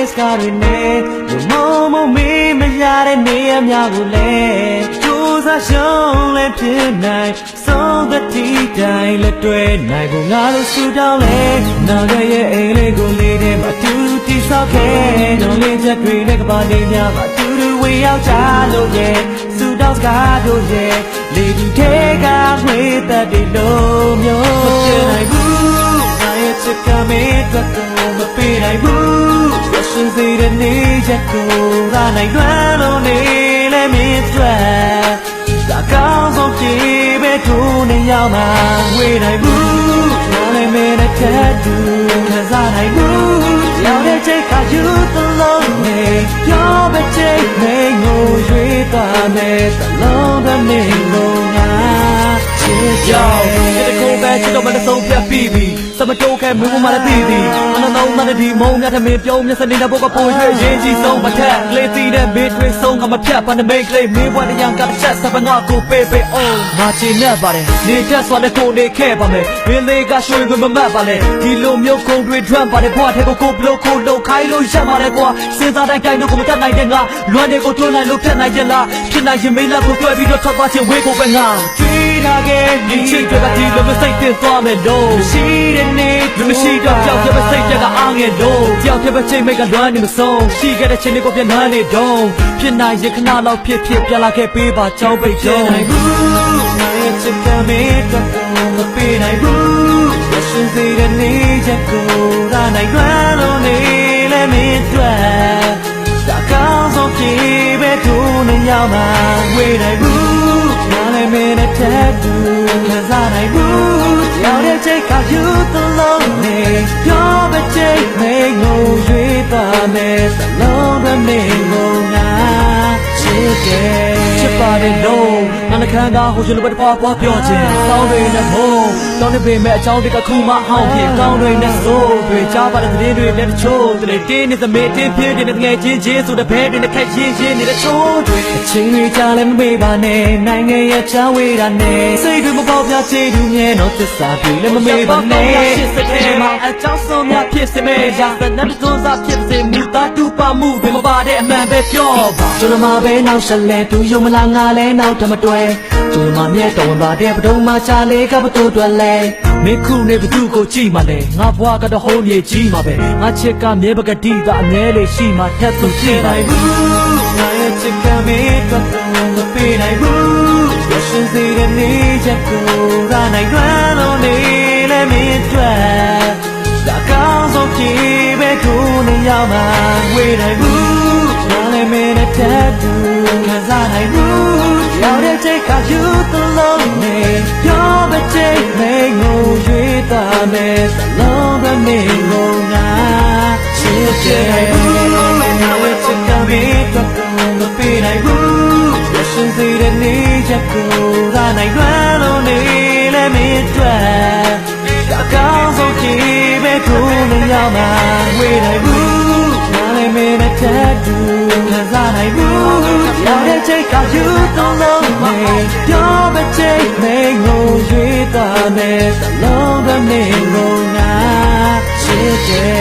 တွေနဲ့လူမုံမုံမေးမရတဲ့နေရာများကိုလည်းကြိုးစားရှုံးလည်းဖြစ်နိုင်ဆုံးသတိတိုင်းလက်တွဲနိုင်ဖို့ငါတို့ဆူတောင်းလဲနောက်ရရဲ့အိမ်လေးကိုလေးထဲမှာတူတူတိဆောက်ခဲ့တော့လေးချက်တွေနဲ့ကပါနေများမှာတူတူဝေရောက်ကြလို့ရဲ့ဆူတောင်းစကားတို့ရဲ့လေဒီထဲကဝေးသက်ဒီလိုမျိုးမပြနိုင်ဘူးငါရဲ့ချစ်ကမေးတော့မပေးနိုင်ဘူးရ ရှိစေတဲ့နေချက်ကိုရနိုင်လွမ်းလို့နေလဲမင်းအတွက်ဒါကောင်းဆုံးပြေပဲထိုးနေရမှာဝေးနိုင်ဘူးငါလည်းမင်းနဲ့ထပ် စမတိုးခဲမင်းကမှလည်းသိသည်အနလုံးမနဲ့ဒီမုံမြတ်သမင်းပြုံးမျက်စနေတဲ့ဘုတ်ကပိုရွှေရင်းကြီးဆုံးမထက်လေတီတဲ့မေးထွေးဆုံးကမဖြတ်ပါနဲ့မိတ်ကလေးမင်းဘွားတရံကတစ်ချက်စပငါကိုပေးပေးအောင်ငါချင်နဲ့ပါတယ်နေတက်စွာနဲ့ကိုနေခဲ့ပါမယ်ရင်းလေးကရွှေဝင်မမတ်ပါလေဒီလိုမျိုးကုန်တွေ drum ပါတယ်ဘွားတဲ့ကိုကိုဘလို့ကိုလို့ခိုင်းလို့ရမှာလေကွာစဉ်းစားတိုင်းတိုင်းတော့ကိုမတတ်နိုင်တဲ့ငါလွမ်းတဲ့ကိုတွန်းလိုက်လို့ဖြတ်နိုင်ကြလားဖြစ်နိုင်ရင်မေးလက်ကိုတွေ့ပြီးတော့ထွက်သွားခြင်းဝေးဖို့ပဲငါ ကြည့်လာခဲ့ဒီဒီချစ်တွေကဒီလိုမစိတ်တင်သွားမယ်လို့ရှိတဲ့နေလူမရှိတော့ကြောက်ကြပဲစိတ်ကြကအားငယ်လို့ကြောက်ကြပဲချိန်မိတ်ကလွမ်းနေမဆုံးရှိခဲ့တဲ့ချိန်တွေကိုပြန်လွမ်းနေတော့ဖြစ်နိုင်ရခဏလောက်ဖြစ်ဖြစ်ပြန်လာခဲ့ပေးပါကြောင်းပိတ်ကျတော့နိုင်ဘူးငါရဲ့ချစ်ကမေးတော့မပေးနိုင်ဘူးရရှိစေတဲ့နေချက်ကိုရနိုင်လွမ်းလို့နေလဲမင်းအတွက်ဒါကောင်းဆုံးပြေပဲထိုးနေရမှာဝေးနိုင်ဘူးငါ လည်းမင်းနဲ့ထပ်တူခံစားနိုင်ဘူးရောက်တဲ့ချိန်ခါယူသလုံးနဲ့ပြော နာနှခမ်းကဟိုချလိုပဲတပွားပွားပြောခြင်းစောင်းတွေနဲ့မို့တောင်းနေပေမဲ့အကြောင်းတွေကခုမှဟောင်းဖြစ်ကောင်းတွေနဲ့ဆိုးတွေကြားပါတဲ့သတင်းတွေနဲ့တချို့တွေတင်းနေသမေတင်းပြင်းနေတဲ့ငယ်ချင်းချင်းဆိုတဲ့ဘဲတွေနဲ့ခက်ချင်းချင်းနေတဲ့ချိုးတွေအချင်းတွေကြားလည်းမမေ့ပါနဲ့နိုင်ငံရဲ့ချမ်းဝေးတာနဲ့စိတ်တွေမပေါက်ပြချေသူမြဲတော့သစ္စာတွေလည်းမမေ့ပါနဲ့ရှစ်စတဲ့မှာအကြောင်းဆုံးများဖြစ်စေမဲ့ရာစနတ်တွန်းစားဖြစ်စေမူသားတူပါမှုပဲမပါတဲ့အမှန်ပဲပြောပါကျွန်တော်မပဲနောက်ဆက်လဲသူယုံမလားငါလည်းနောက်တမတွဲကျွန်တော်မမြဲတော်ဝင်ပါတဲ့ပဒုံမှာချာလေးကပတူတွဲလဲမင်းခုနေဘသူကိုကြည့်မှလဲငါဘွားကတော့ဟိုးမြေကြီးမှာပဲငါချစ်ကမြဲပကတိကအမြဲလေးရှိမှထက်သူကြည့်နိုင်ဘူးငါရဲ့ချစ်ကမေးတော့မပေးနိုင်ဘူးရရှိစေတဲ့နေချက်ကိုရနိုင်လွမ်းလို့နေလဲမင်းအတွက်ဒါကောင်းဆုံးပြေပဲထိုးနေရမှာဝေးနိုင်ဘူးငါလည်းမင်းနဲ့ထပ်တူခံစားနိုင်ဘူး ရောက်တဲ့ချိန်ခါယူသလုံးနဲ့ပြောပဲချိန်မင်းကိုရွေးသားမယ်သလုံးပဲမင်းကိုငါချစ်တယ်ဘူးငါရဲ့ချစ်ကမေးတော့မပေးနိုင်ဘူးရရှိစေတဲ့နေချက်ကိုရနိုင်လွမ်းလို့နေလဲမင်းအတွက်ဒါကောင်းဆုံးကြည့်ပဲထိုးနေရမှာဝေးနိုင်ဘူးငါလည်းမင်းနဲ့ထပ်တူခံစားနိုင်ဘူး ရောက်တဲ့ချိန်ကယူတော့လုံးနဲ့ပြောပဲချိန်မင်းကိုရွေးသွားမယ်သလုံးပဲမင်းကိုငါချစ်တယ်